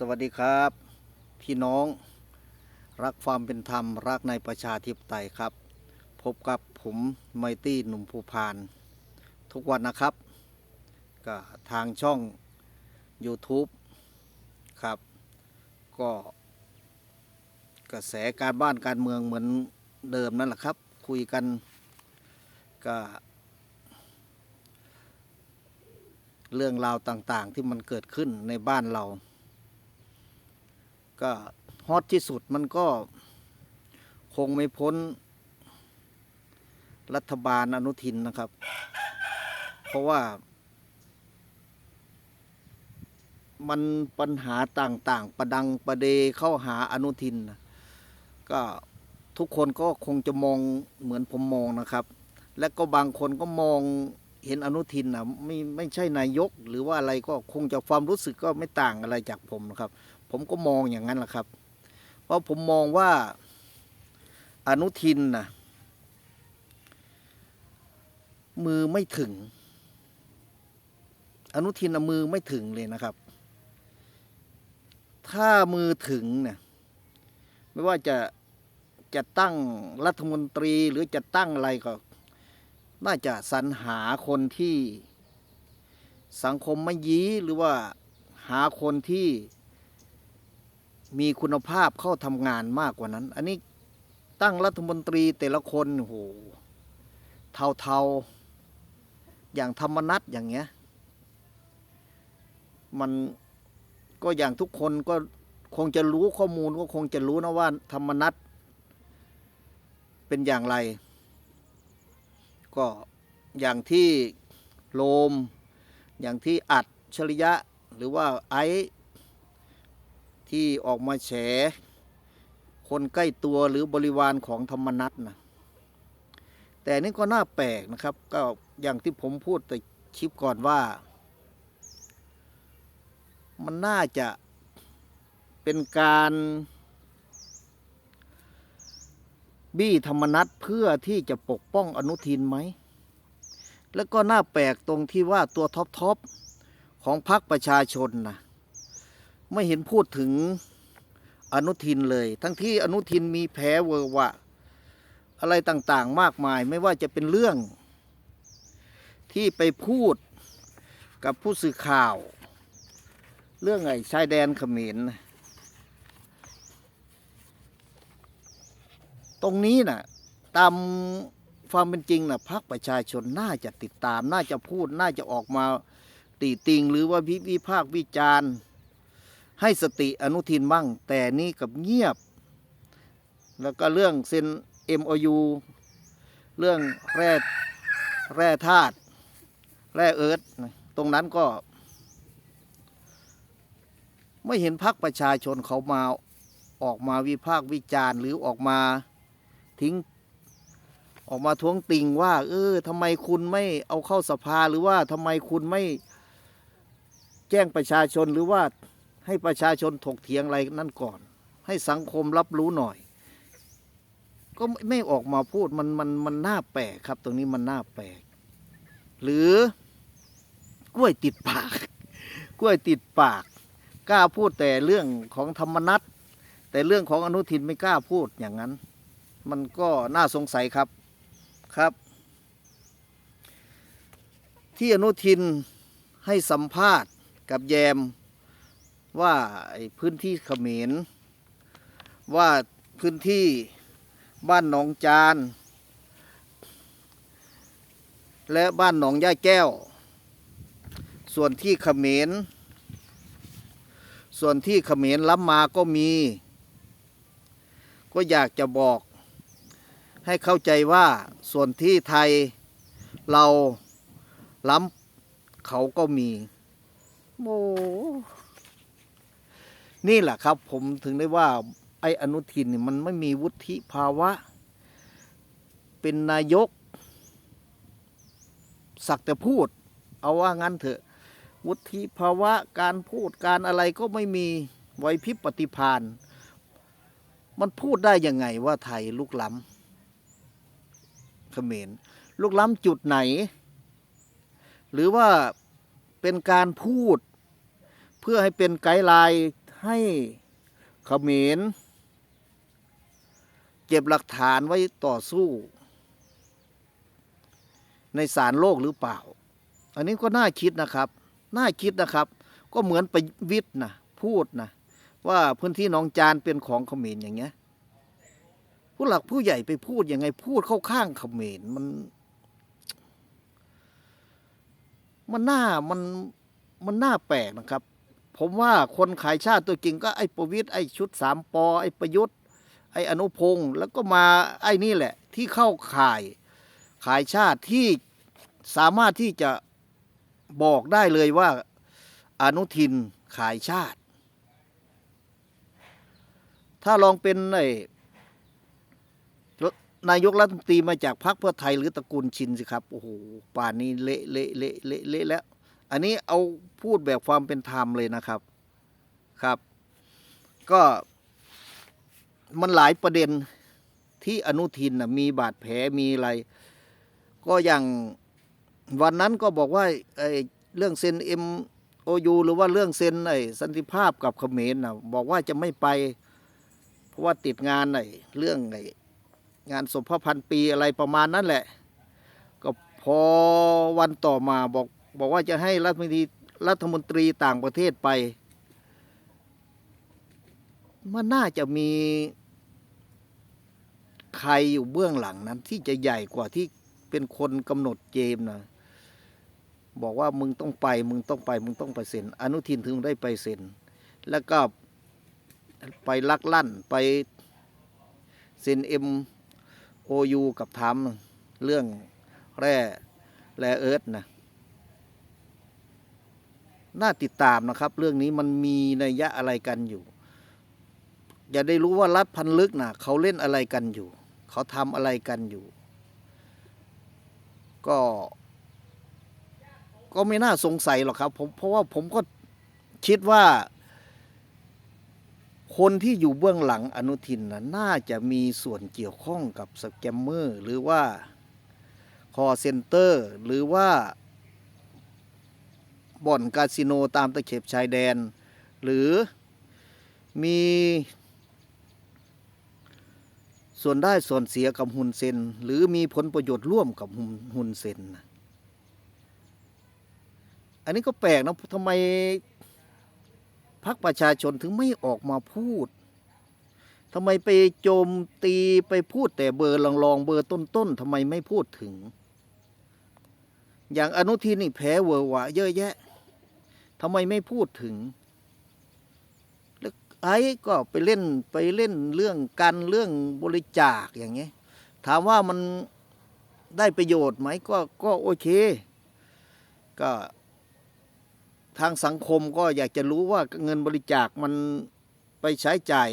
สวัสดีครับ พี่น้อง รักความเป็นธรรม รักในประชาธิปไตยครับ พบกับผมไมตี้หนุ่มภูพาน ทุกวันนะครับก็ทางช่อง YouTube ครับ ก็กระแสการบ้านการเมืองเหมือนเดิมนั่นแหละครับ คุยกันก็เรื่องราวต่างๆที่มันเกิดขึ้นในบ้านเรา ก็ฮอตที่สุดมันก็คงไม่พ้น รัฐบาลอนุทินนะครับ เพราะว่า มันปัญหาต่างๆ ประดังประเดเข้าหาอนุทิน ก็ทุกคนก็คงจะมองเหมือนผมมองนะครับ และก็บางคนก็มองเห็นอนุทินนะไม่ไม่ใช่นายก หรือว่าอะไรก็คงจะความรู้สึกก็ไม่ต่างอะไรจากผมนะครับ ผมก็มองอย่างนั้นแหละครับ เพราะผมมองว่าอนุทินนะมือไม่ถึง อนุทินมือไม่ถึงเลยนะครับ ถ้ามือถึงเนี่ยไม่ว่าจะจะตั้งรัฐมนตรีหรือจะตั้งอะไรก็ น่าจะสรรหาคนที่สังคมไม่ยี้หรือว่าหาคนที่ มีคุณภาพเข้าทำงานมากกว่านั้น อันนี้ตั้งรัฐมนตรีแต่ละคนโหเทาๆ อย่างธรรมนัตอย่างเงี้ย มันก็อย่างทุกคนก็คงจะรู้ข้อมูลก็คงจะรู้นะว่า ธรรมนัตเป็นอย่างไร ก็อย่างที่โลม อย่างที่อัดชริยะ หรือว่าไอซ์ ที่ออกมาแฉ คนใกล้ตัวหรือบริวารของธรรมนัตนะแต่นี่ก็น่าแปลกนะครับ ก็อย่างที่ผมพูดแต่คลิปก่อนว่า มันน่าจะเป็นการ บี้ธรรมนัตเพื่อที่จะปกป้องอนุทินไหม แล้วก็น่าแปลกตรงที่ว่าตัวท็อปทอปของพรรคประชาชนนะ ไม่เห็นพูดถึงอนุทินเลย ทั้งที่อนุทินมีแผลเวอร์วะ อะไรต่างๆมากมายไม่ว่าจะเป็นเรื่อง ที่ไปพูดกับผู้สื่อข่าว เรื่องไอ้ชายแดนเขมรนตรงนี้น่ะตามความเป็นจริงน่ะพรรคประชาชนน่าจะติดตาม น่าจะพูดน่าจะออกมาตีติงหรือว่าวิวิพากษ์วิจารณ์ ให้สติอนุทินบ้าง แต่นี่กับเงียบ แล้วก็เรื่องเซ็น MOU เรื่องแร่แร่ธาตุแร่เอิร์ธตรงนั้นก็ ไม่เห็นพักประชาชนเขามาออกมาวิพากษ์วิจารณ์ หรือออกมาทิ้งออกมาท้วงติงว่า เออทำไมคุณไม่เอาเข้าสภาหรือว่าทำไมคุณไม่แจ้งประชาชนหรือว่า ให้ประชาชนถกเถียงอะไรนั่นก่อน ให้สังคมรับรู้หน่อย ก็ไม่ออกมาพูดมันมันมันน่าแปลกครับ ตรงนี้มันน่าแปลก หรือกล้วยติดปาก กล้วยติดปาก กล้าพูดแต่เรื่องของธรรมนัตแต่เรื่องของอนุทินไม่กล้าพูดอย่างนั้น มันก็น่าสงสัยครับครับ ที่อนุทินให้สัมภาษณ์กับแยม ว่าไอ้พื้นที่เขมรว่าพื้นที่บ้านหนองจาน และบ้านหนองย่าแก้ว ส่วนที่เขมรส่วนที่เขมรล้ำมาก็มี ก็อยากจะบอกให้เข้าใจว่าส่วนที่ไทยเราล้ำเขาก็มีโอ้ นี่แหละครับ ผมถึงได้ว่าไอ้อนุทินนี่มันไม่มีวุฒิภาวะ เป็นนายก สักแต่พูด เอาว่างั้นเถอะ วุฒิภาวะการพูดการอะไรก็ไม่มีไวพิบปฏิภาณมันพูดได้ยังไงว่าไทยลุกล้ำเขมรลุกล้ำจุดไหน หรือว่าเป็นการพูด เพื่อให้เป็นไกด์ไลน์ ให้เขมรเก็บหลักฐานไว้ต่อสู้ ในศาลโลกหรือเปล่า อันนี้ก็น่าคิดนะครับ น่าคิดนะครับ ก็เหมือนไปวิทย์นะพูดนะว่าพื้นที่หนองจานเป็นของเขมรอย่างเงี้ยผู้หลักผู้ใหญ่ไปพูดยังไงพูดเข้าข้างเขมรมัน มันน่ามันมันน่าแปลกนะครับ ผมว่าคนขายชาติตัวจริงก็ไอ้ประวิตยไอ้ชุดสามปอไอ้ประยุทธ์ ไอ้อนุพงศ์แล้วก็มาไอ้นี่แหละ ที่เข้าข่ายขายชาติที่สามารถที่จะบอกได้เลยว่าอนุทินขายชาติ ถ้าลองเป็นไอ้นายกรัฐมนตรีมาจากพรรคเพื่อไทยหรือตระกูลชินสิครับ โอ้โห ป่านนี้เละเละเละเละเละแล้ว อันนี้เอาพูดแบบความเป็นธรรมเลยนะครับครับ ก็มันหลายประเด็นที่อนุทินนะมีบาดแผลมีอะไร ก็อย่างวันนั้นก็บอกว่าไอ้เรื่องเซ็นเอ็มโอยูหรือว่าเรื่องเซ็นไอ้สันติภาพกับเขมรนะบอกว่าจะไม่ไป เพราะว่าติดงานไอ้เรื่องไอ้งานสมภพันปีอะไรประมาณนั้นแหละ ก็พอวันต่อมาบอก บอกว่าจะให้รัฐมนตรีรัฐมนตรีต่างประเทศไป มันน่าจะมีใครอยู่เบื้องหลังนั้น ที่จะใหญ่กว่าที่เป็นคนกำหนดเกมนะบอกว่ามึงต้องไป มึงต้องไป มึงต้องไปเซ็นอนุทินถึงได้ไปเซ็นแล้วก็ไปลักลั่นไปเซ็นเอ็มโอยูกับทำเรื่องแร่แร่เอิร์ธนะ น่าติดตามนะครับ เรื่องนี้มันมีนัยยะอะไรกันอยู่ อย่าได้รู้ว่ารัฐพันลึกนะเขาเล่นอะไรกันอยู่ เขาทำอะไรกันอยู่ ก็ ก็ไม่น่าสงสัยหรอกครับผมเพราะว่าผมก็คิดว่า คนที่อยู่เบื้องหลังอนุทินนะน่าจะมีส่วนเกี่ยวข้องกับสแกมเมอร์ หรือว่าคอเซ็นเตอร์ หรือว่า บ่อนคาสิโนตามตะเข็บชายแดน หรือมีส่วนได้ส่วนเสียกับฮุนเซนหรือมีผลประโยชน์ร่วมกับฮุนฮุนเซนนอันนี้ก็แปลกนะทำไมพรรคประชาชนถึงไม่ออกมาพูดทำไมไปโจมตีไปพูดแต่เบอร์ลองๆเบอร์ต้นๆทำไมไม่พูดถึง อย่างอนุทินนี่แพ้เวอร์วะเยอะแยะ ทำไมไม่พูดถึง แล้วไอ้ก็ไปเล่นไปเล่นเรื่องกันเรื่องบริจาคอย่างเงี้ย ถามว่ามันได้ประโยชน์ไหมก็ก็โอเค ก็ทางสังคมก็อยากจะรู้ว่าเงินบริจาคมันไปใช้จ่าย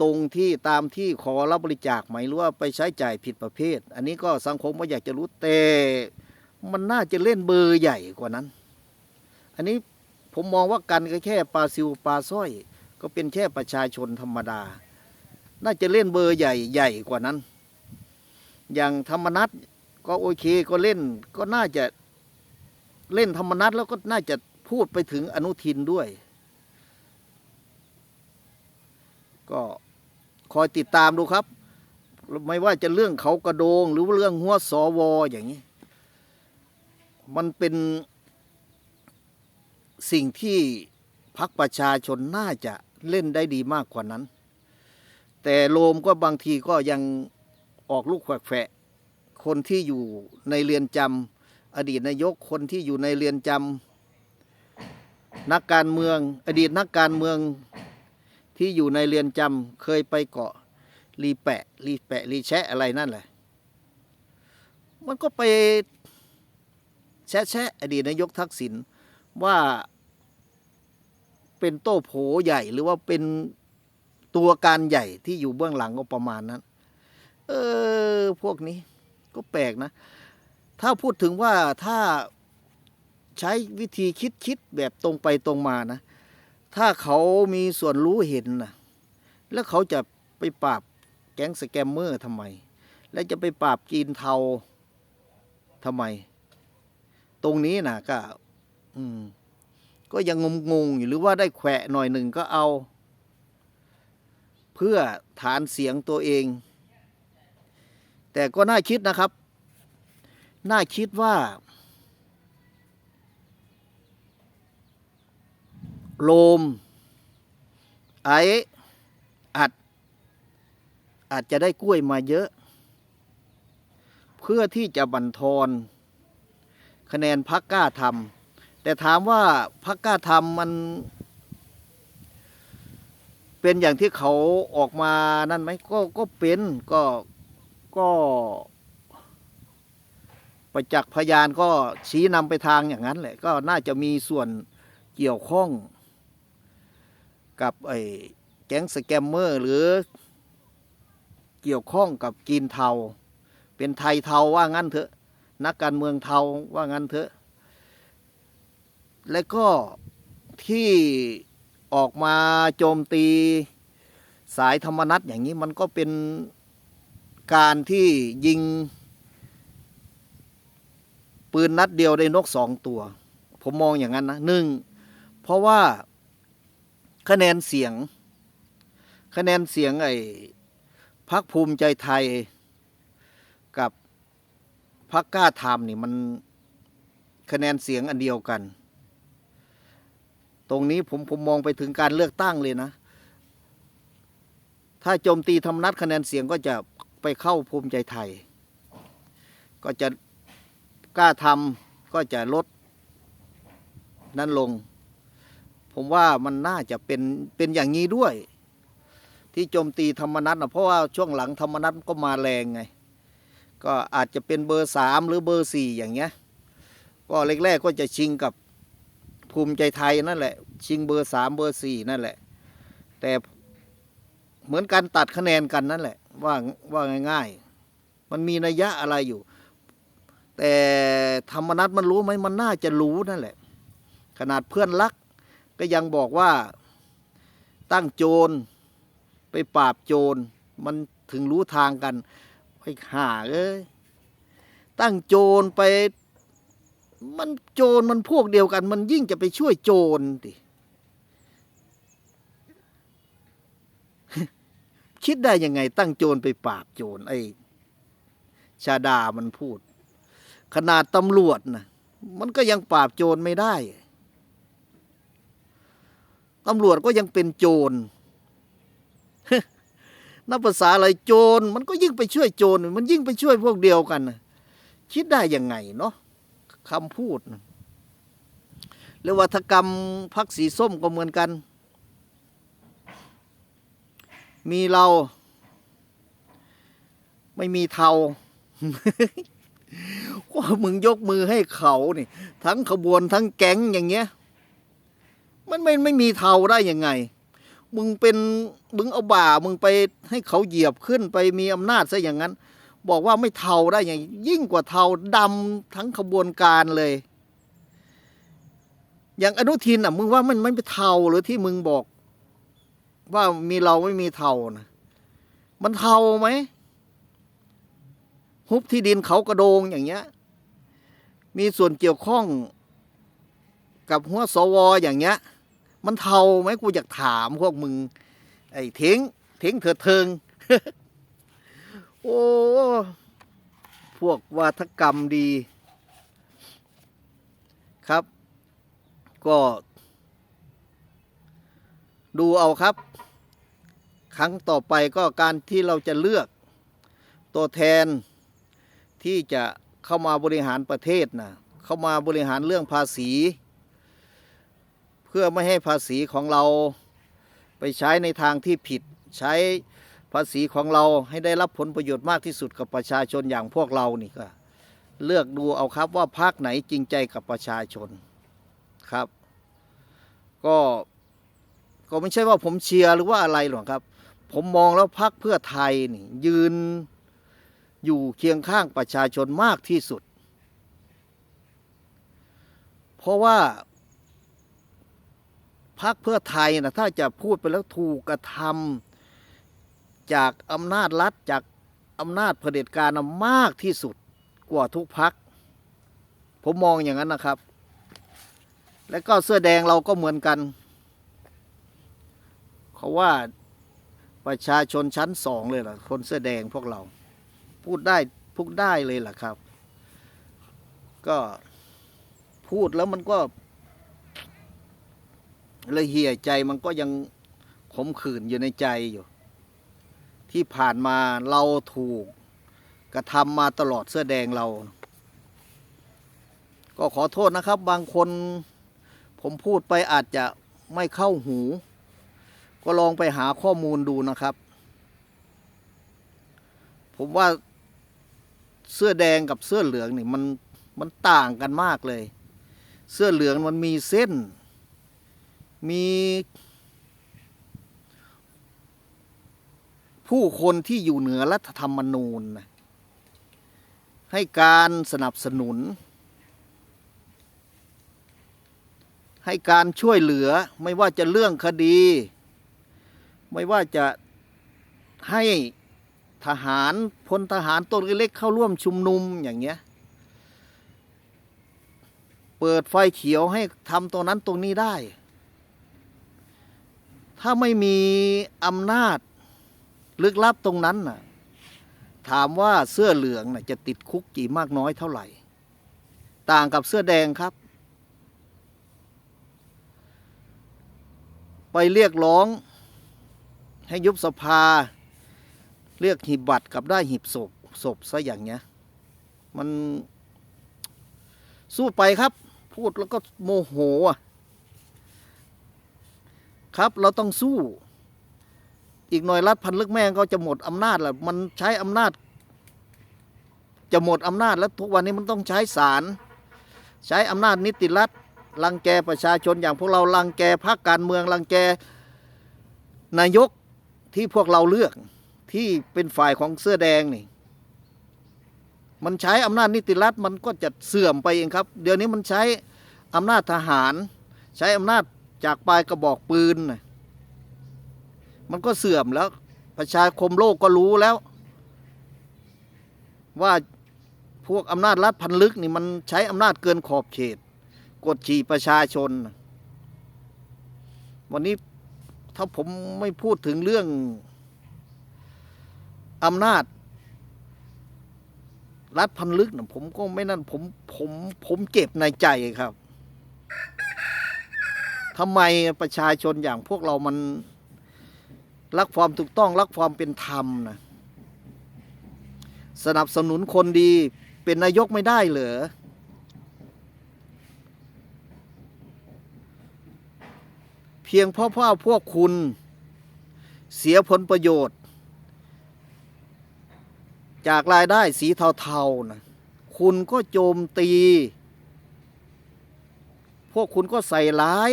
ตรงที่ตามที่ขอรับบริจาคไหมหรือว่าไปใช้จ่ายผิดประเภท อันนี้ก็สังคมก็อยากจะรู้แต่ มันน่าจะเล่นเบอร์ใหญ่กว่านั้น อันนี้ผมมองว่ากันก็แค่ปลาซิวปลาสร้อย ก็เป็นแค่ประชาชนธรรมดา น่าจะเล่นเบอร์ใหญ่ใหญ่กว่านั้น อย่างธรรมนัตก็โอเคก็เล่นก็น่าจะเล่นธรรมนัตแล้วก็น่าจะพูดไปถึงอนุทินด้วย ก็คอยติดตามดูครับ ไม่ว่าจะเรื่องเขากระโดง หรือว่าเรื่องหัวสอวออย่างนี้ มันเป็นสิ่งที่พักประชาชนน่าจะเล่นได้ดีมากกว่านั้น แต่โลมก็บางทีก็ยังออกลูกแฝะคนที่อยู่ในเรือนจำอดีตนายกคนที่อยู่ในเรือนจำนักการเมือง อดีตนักการเมืองที่อยู่ในเรือนจำเคยไปเกาะรีแปะรีแปะรีแชะอะไรนั่นแหละ มันก็ไป แชะแชะอดีตนายกทักษิณว่าเป็นโต้โผใหญ่หรือว่าเป็นตัวการใหญ่ที่อยู่เบื้องหลังก็ประมาณนั้น เออ พวกนี้ก็แปลกนะ ถ้าพูดถึงว่าถ้าใช้วิธีคิดคิดแบบตรงไปตรงมานะ ถ้าเขามีส่วนรู้เห็นนะแล้วเขาจะไปปราบแก๊งสแกมเมอร์ทำไม และจะไปปราบจีนเทาทำไม ตรงนี้นะก็ อืม ก็ยังงงๆอยู่หรือว่าได้แขวะหน่อยหนึ่งก็เอา เพื่อฐานเสียงตัวเอง แต่ก็น่าคิดนะครับ น่าคิดว่า โลม ไออัด อาจจะได้กล้วยมาเยอะ เพื่อที่จะบั่นทอน คะแนนพักกล้าทำแต่ถามว่าพักกล้าทำมัน เป็นอย่างที่เขาออกมานั่นไหมก็ก็เป็นก็ก็ประจักษ์พยานก็ชี้นำไปทางอย่างนั้นแหละ ก็น่าจะมีส่วนเกี่ยวข้องกับไอ้แก๊งสแกมเมอร์หรือเกี่ยวข้องกับกินเทา เป็นไทยเทาว่างั้นเถอะ นักการเมืองเทาว่างั้นเถอะ และก็ที่ออกมาโจมตีสายธรรมนัตอย่างนี้มันก็เป็นการที่ยิง ปืนนัดเดียวได้นกสองตัว ผมมองอย่างนั้นนะหนึ่งเพราะว่าคะแนนเสียง คะแนนเสียงไอ้พักภูมิใจไทยกับ พักกล้าทำนี่มันคะแนนเสียงอันเดียวกัน ตรงนี้ผมผมมองไปถึงการเลือกตั้งเลยนะ ถ้าโจมตีธรรมนัตคะแนนเสียงก็จะไปเข้าภูมิใจไทย ก็จะกล้าทำก็จะลดนั้นลง ผมว่ามันน่าจะเป็นเป็นอย่างนี้ด้วย ที่โจมตีธรรมนัตนะเพราะว่าช่วงหลังธรรมนัตก็มาแรงไง ก็อาจจะเป็นเบอร์สามหรือเบอร์สี่อย่างเงี้ย ก็แรกๆก็จะชิงกับภูมิใจไทยนั่นแหละ ชิงเบอร์สามเบอร์สี่นั่นแหละ แต่เหมือนการตัดคะแนนกันนั่นแหละ ว่าว่าง่ายๆ มันมีนัยยะอะไรอยู่ แต่ธรรมนัตมันรู้ไหมมันน่าจะรู้นั่นแหละ ขนาดเพื่อนรัก ก็ยังบอกว่าตั้งโจรไปปราบโจรมันถึงรู้ทางกัน ไปหาเอ้ยตั้งโจรไป มันโจรมันพวกเดียวกัน มันยิ่งจะไปช่วยโจรติคิดได้ยังไง ตั้งโจรไปปราบโจรไอ้ชาดามันพูด ขนาดตำรวจนะมันก็ยังปราบโจรไม่ได้ตำรวจก็ยังเป็นโจร นับภาษาอะไรโจร มันก็ยิ่งไปช่วยโจร มันยิ่งไปช่วยพวกเดียวกัน คิดได้ยังไงเนาะคำพูดน่ะแล้ววัฒกรรมพักสีส้มก็เหมือนกัน มีเรา ไม่มีเทาว่ามึงยกมือให้เขานี่ ทั้งขบวนทั้งแก๊งอย่างเงี้ย มันไม่ไม่มีเทาได้ยังไง มึงเป็นมึงเอาบ่ามึงไปให้เขาเหยียบขึ้นไปมีอำนาจซะอย่างนั้น บอกว่าไม่เทาได้อย่างยิ่งกว่าเทาดำทั้งขบวนการเลย อย่างอนุทินอะมึงว่ามันไม่เป็นเทาหรือที่มึงบอก ว่ามีเราไม่มีเทานะมันเทาไหมฮุบที่ดินเขากระโดงอย่างเงี้ย มีส่วนเกี่ยวข้องกับหัวสวอย่างเงี้ย มันเทาไหมกูอยากถามพวกมึง ไอ้เทงเทงเถิดเทิง โอ้ พวกวาทกรรมดีครับ ก็ ดูเอาครับ ครั้งต่อไปก็การที่เราจะเลือก ตัวแทนที่จะเข้ามาบริหารประเทศนะเข้ามาบริหารเรื่องภาษี เพื่อไม่ให้ภาษีของเราไปใช้ในทางที่ผิด ใช้ภาษีของเราให้ได้รับผลประโยชน์มากที่สุดกับประชาชนอย่างพวกเรานี่ก็เลือกดูเอาครับว่าพรรคไหนจริงใจกับประชาชนครับ ก็ก็ไม่ใช่ว่าผมเชียร์หรือว่าอะไรหรอกครับ ผมมองแล้วพรรคเพื่อไทยนี่ยืนอยู่เคียงข้างประชาชนมากที่สุด เพราะว่า พรรคเพื่อไทยนะถ้าจะพูดไปแล้วถูกกระทำจากอำนาจรัฐจากอำนาจเผด็จการมากที่สุดกว่าทุกพรรคผมมองอย่างนั้นนะครับ และก็เสื้อแดงเราก็เหมือนกัน เขาว่าประชาชนชั้นสองเลยล่ะ คนเสื้อแดงพวกเรา พูดได้พูดได้เลยล่ะครับ ก็พูดแล้วมันก็ ละเหี่ยใจมันก็ยังขมขื่นอยู่ในใจอยู่ ที่ผ่านมาเราถูกกระทำมาตลอดเสื้อแดงเรา ก็ขอโทษนะครับ บางคนผมพูดไปอาจจะไม่เข้าหู ก็ลองไปหาข้อมูลดูนะครับ ผมว่าเสื้อแดงกับเสื้อเหลืองนี่มันมันต่างกันมากเลย เสื้อเหลืองมันมีเส้น มีผู้คนที่อยู่เหนือรัฐธรรมนูญนให้การสนับสนุน ให้การช่วยเหลือไม่ว่าจะเรื่องคดี ไม่ว่าจะให้ทหารพลทหารตัวเล็กเข้าร่วมชุมนุมอย่างเงี้ย เปิดไฟเขียวให้ทำตรงนั้นตรงนี้ได้ ถ้าไม่มีอำนาจลึกลับตรงนั้นน่ะ ถามว่าเสื้อเหลืองน่ะจะติดคุกกี่มากน้อยเท่าไหร่ ต่างกับเสื้อแดงครับ ไปเรียกร้อง ให้ยุบสภา เรียกหีบบัตรกับได้หีบศพศพซะอย่างเงี้ย มันสู้ไปครับ พูดแล้วก็โมโหอะ ครับเราต้องสู้ อีกหน่อยรัฐพันลึกแม่งก็จะหมดอำนาจแหละมันใช้อำนาจ จะหมดอำนาจแล้วทุกวันนี้มันต้องใช้ศาลใช้อำนาจนิติรัฐรังแกประชาชนอย่างพวกเรารังแกพรรคการเมืองรังแกนายกที่พวกเราเลือกที่เป็นฝ่ายของเสื้อแดงนี่ มันใช้อำนาจนิติรัฐมันก็จะเสื่อมไปเองครับ เดี๋ยวนี้มันใช้อำนาจทหาร ใช้อำนาจ จากปลายกระบอกปืนนะมันก็เสื่อมแล้ว ประชาคมโลกก็รู้แล้ว ว่าพวกอำนาจรัฐพันลึกนี่มันใช้อำนาจเกินขอบเขตกดขี่ประชาชน วันนี้ถ้าผมไม่พูดถึงเรื่องอำนาจ รัฐพันลึกนะผมก็ไม่นั่นผมผมผมเจ็บในใจครับ ทำไมประชาชนอย่างพวกเรามันรักความถูกต้องรักความเป็นธรรมนะสนับสนุนคนดีเป็นนายกไม่ได้เหรอเพียงเพราะว่าพวกคุณเสียผลประโยชน์ จากรายได้สีเทาๆนะคุณก็โจมตี พวกคุณก็ใส่ร้าย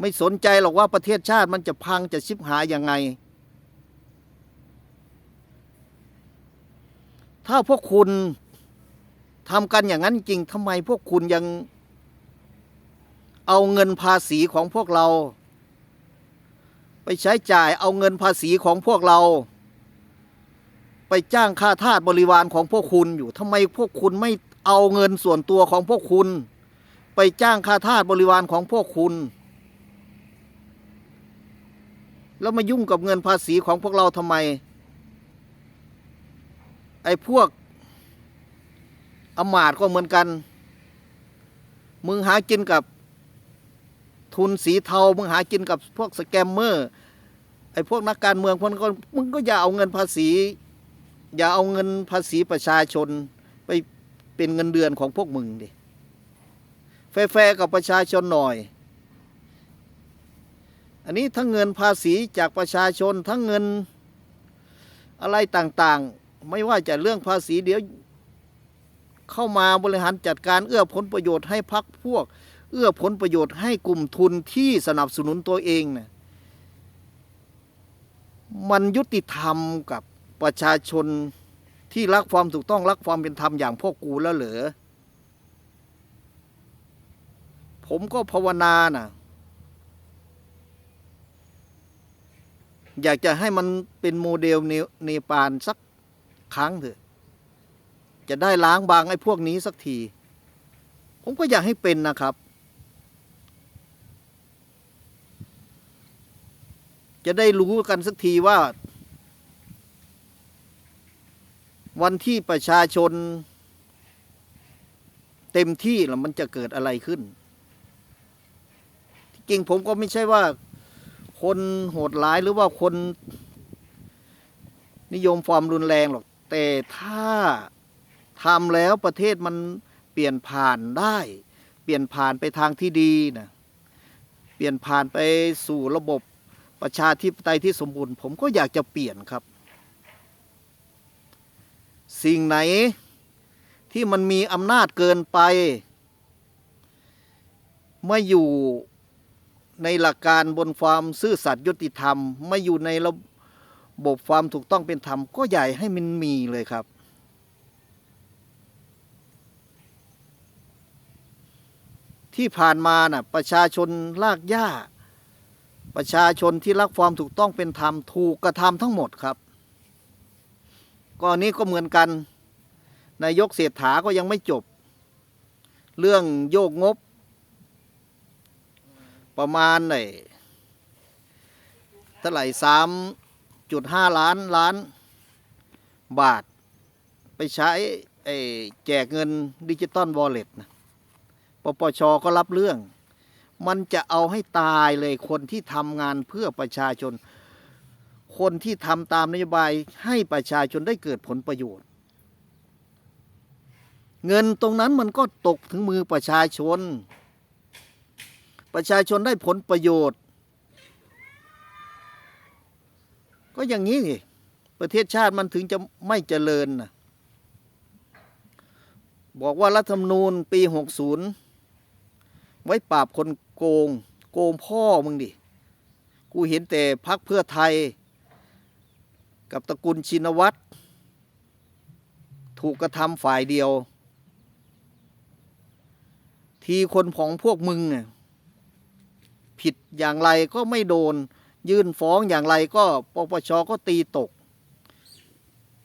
ไม่สนใจหรอกว่าประเทศชาติมันจะพังจะชิบหายยังไง ถ้าพวกคุณทำกันอย่างนั้นจริงทำไมพวกคุณยังเอาเงินภาษีของพวกเรา ไปใช้จ่ายเอาเงินภาษีของพวกเรา ไปจ้างค่าทาสบริวารของพวกคุณอยู่ทำไมพวกคุณไม่เอาเงินส่วนตัวของพวกคุณ ไปจ้างค่าทาสบริวารของพวกคุณ แล้วมายุ่งกับเงินภาษีของพวกเราทำไม ไอ้พวกอมาตย์ก็เหมือนกัน มึงหากินกับทุนสีเทา มึงหากินกับพวกสแกมเมอร์ ไอ้พวกนักการเมืองพวกนั้นก็มึงก็อย่าเอาเงินภาษี อย่าเอาเงินภาษีประชาชนไปเป็นเงินเดือนของพวกมึงดิแฟร์กับประชาชนหน่อย อันนี้ทั้งเงินภาษีจากประชาชนทั้งเงินอะไรต่างๆ ไม่ว่าจะเรื่องภาษีเดี๋ยว เข้ามาบริหารจัดการเอื้อผลประโยชน์ให้พักพวก เอื้อผลประโยชน์ให้กลุ่มทุนที่สนับสนุนตัวเองเนะ่ะมันยุติธรรมกับประชาชนที่รักความถูกต้องรักความเป็นธรรมอย่างพวกกูแล้วเหรอผมก็ภาวนานะ่ะ อยากจะให้มันเป็นโมเดลเนปาลสักครั้งเถอะ จะได้ล้างบางไอ้พวกนี้สักที ผมก็อยากให้เป็นนะครับ จะได้รู้กันสักทีว่า วันที่ประชาชน เต็มที่แล้วมันจะเกิดอะไรขึ้น จริงผมก็ไม่ใช่ว่า คนโหดร้ายหรือว่าคน นิยมความรุนแรงหรอก แต่ถ้าทำแล้วประเทศมันเปลี่ยนผ่านได้ เปลี่ยนผ่านไปทางที่ดีนะเปลี่ยนผ่านไปสู่ระบบประชาธิปไตยที่สมบูรณ์ ผมก็อยากจะเปลี่ยนครับ สิ่งไหนที่มันมีอำนาจเกินไปไม่อยู่ ในหลักการบนความซื่อสัตย์ยุติธรรม ไม่อยู่ในระบบความถูกต้องเป็นธรรม ก็ใหญ่ให้มันมีเลยครับ ที่ผ่านมาน่ะประชาชนลากหญ้า ประชาชนที่รักความถูกต้องเป็นธรรมถูกกระทำทั้งหมดครับก็นี้ก็เหมือนกันนายกเศรษฐาก็ยังไม่จบ เรื่องโยกงบ ประมาณไหนเท่าไหร่สามจุดห้าล้านล้านบาท ไปใช้ไอ้แจกเงินดิจิตอลวอลเล็ตนะปปชก็รับเรื่อง มันจะเอาให้ตายเลยคนที่ทำงานเพื่อประชาชน คนที่ทำตามนโยบายให้ประชาชนได้เกิดผลประโยชน์ เงินตรงนั้นมันก็ตกถึงมือประชาชน ประชาชนได้ผลประโยชน์ ก็อย่างนี้สิประเทศชาติมันถึงจะไม่เจริญนะบอกว่ารัฐธรรมนูญปี 60 ไว้ปราบคนโกง โกงพ่อมึงดิ กูเห็นแต่พักเพื่อไทย กับตระกูลชินวัตรถูกกระทำฝ่ายเดียว ทีคนของพวกมึงเนี่ย ผิดอย่างไรก็ไม่โดน ยื่นฟ้องอย่างไรก็ปปชก็ตีตก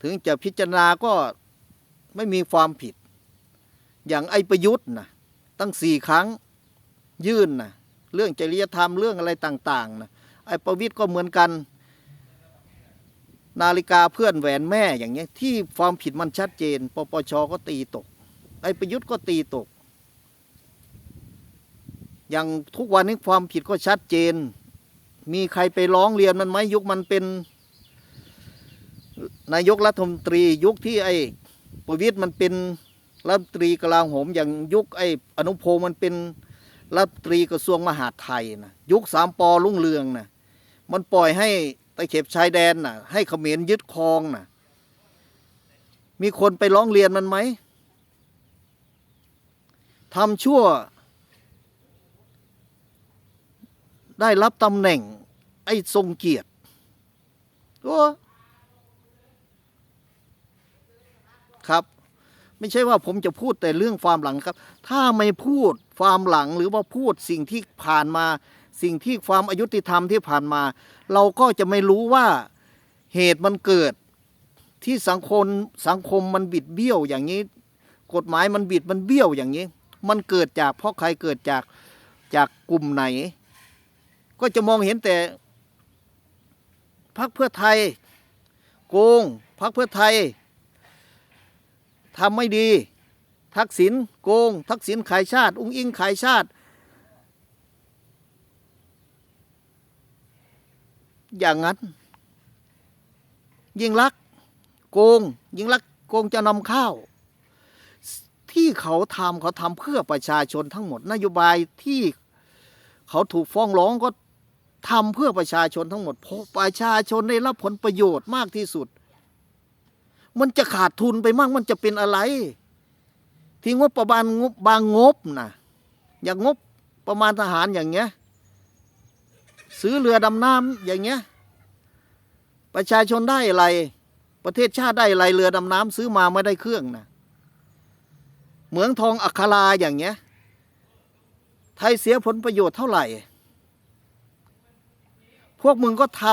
ถึงจะพิจารณาก็ไม่มีความผิด อย่างไอประยุทธ์นะตั้งสี่ครั้งยื่นนะเรื่องจริยธรรมเรื่องอะไรต่างๆนะไอประวิตยก็เหมือนกัน นาฬิกาเพื่อนแหวนแม่อย่างเงี้ยที่ความผิดมันชัดเจน ปปชก็ตีตก ไอประยุทธ์ก็ตีตก อย่างทุกวันนี้ความผิดก็ชัดเจน มีใครไปร้องเรียนมันไหมยุคมันเป็น นายกรัฐมนตรียุคที่ไอ้ประวิตยมันเป็นรัฐมนตรีกลาโหมอย่างยุคไอ้อนุพงศ์มันเป็นรัฐมนตรีกระทรวงมหาดไทยนะยุคสามปอรุ่งเรืองนะมันปล่อยให้ตะเข็บชายแดนน่ะ ให้เขมรยึดครองน่ะ มีคนไปร้องเรียนมันไหมทำชั่ว ได้รับตำแหน่ง ไอ้ทรงเกียรติโอ้ครับ ไม่ใช่ว่าผมจะพูดแต่เรื่องความหลังครับ ถ้าไม่พูดความหลังหรือว่าพูดสิ่งที่ผ่านมา สิ่งที่ความอายุติธรรมที่ผ่านมา เราก็จะไม่รู้ว่าเหตุมันเกิดที่สังคมสังคมมันบิดเบี้ยวอย่างนี้ กฎหมายมันบิดมันเบี้ยวอย่างนี้ มันเกิดจากเพราะใครเกิดจากจากกลุ่มไหน ก็จะมองเห็นแต่พรรคเพื่อไทย โกงพรรคเพื่อไทยทำไม่ดี ทักษิณโกง ทักษิณขายชาติ อุ้งอิงขายชาติ อย่างนั้น ยิ่งลักโกง ยิ่งลักโกงจะนำข้าว ที่เขาทำเขาทำเพื่อประชาชนทั้งหมด นโยบายที่เขาถูกฟ้องร้องก็ ทำเพื่อประชาชนทั้งหมดเพราะประชาชนได้รับผลประโยชน์มากที่สุด มันจะขาดทุนไปมากมันจะเป็นอะไร ที่งบประมาณงบบางงบนะอย่างงบประมาณทหารอย่างเงี้ย ซื้อเรือดำน้ำอย่างเงี้ย ประชาชนได้อะไร ประเทศชาติได้อะไรเรือดำน้ำซื้อมาไม่ได้เครื่องนะเหมืองทองอัคราอย่างเงี้ย ไทยเสียผลประโยชน์เท่าไหร่ พวกมึงก็ท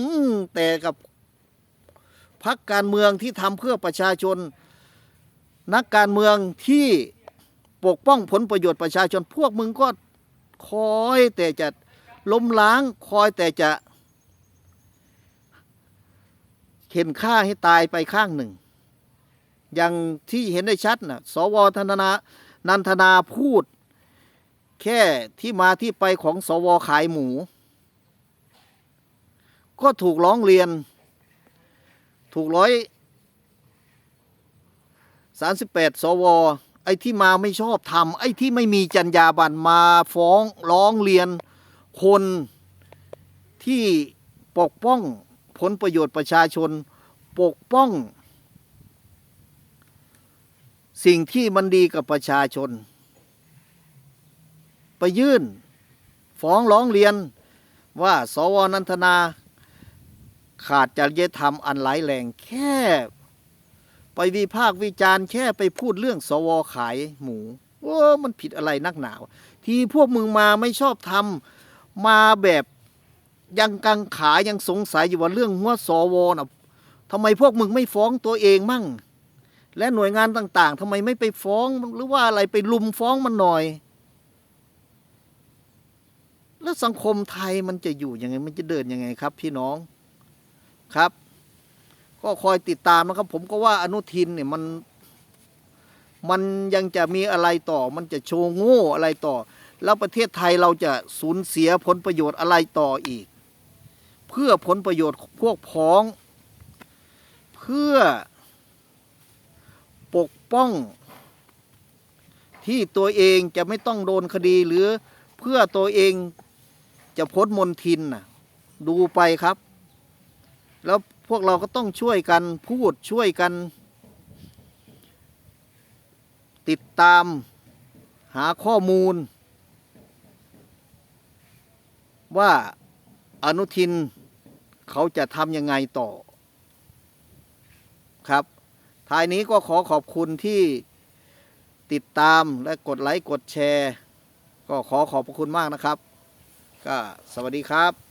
ำแต่กับพักการเมืองที่ทำเพื่อประชาชน นักการเมืองที่ปกป้องผลประโยชน์ประชาชน พวกมึงก็คอยแต่จะล้มล้างคอยแต่จะเห็นฆ่าให้ตายไปข้างหนึ่ง อย่างที่เห็นได้ชัดนะสวธนนานันทนาพูด แค่ที่มาที่ไปของสวขายหมู ก็ถูกร้องเรียน ถูกร้อยสามสิบแปดสว ไอ้ที่มาไม่ชอบทำไอ้ที่ไม่มีจรรยาบรรณมาฟ้องร้องเรียน คนที่ปกป้องผลประโยชน์ประชาชนปกป้อง สิ่งที่มันดีกับประชาชน ไปยื่น ฟ้องร้องเรียนว่า สวนันทนา ขาดจริยธรรมอันร้ายแรงแค่ ไปวิพากษ์วิจารณ์แค่ไปพูดเรื่องสวขายหมูโอ้มันผิดอะไรนักหนาวที่พวกมึงมาไม่ชอบทำมาแบบยังกังขายังสงสัยอยู่ว่าเรื่องหัวสวนะทำไมพวกมึงไม่ฟ้องตัวเองมั่ง และหน่วยงานต่าง ๆทำไมไม่ไปฟ้องหรือว่าอะไรไปลุมฟ้องมันหน่อย แล้วสังคมไทยมันจะอยู่ยังไง มันจะเดินยังไงครับ พี่น้อง ครับ ก็คอยติดตามนะครับ ผมก็ว่าอนุทินเนี่ยมัน มันยังจะมีอะไรต่อ มันจะโชว์โง่อะไรต่อ แล้วประเทศไทยเราจะสูญเสียผลประโยชน์อะไรต่ออีก เพื่อผลประโยชน์พวกพ้อง เพื่อปกป้อง ที่ตัวเองจะไม่ต้องโดนคดีหรือเพื่อตัวเองจะพ้นมนทินน่ะดูไปครับ แล้วพวกเราก็ต้องช่วยกันพูดช่วยกัน ติดตามหาข้อมูล ว่าอนุทินเขาจะทำยังไงต่อครับ ท้ายนี้ก็ขอขอบคุณที่ติดตามและกดไลค์ กดแชร์ ก็ขอขอบพระคุณมากนะครับ ก็สวัสดีครับ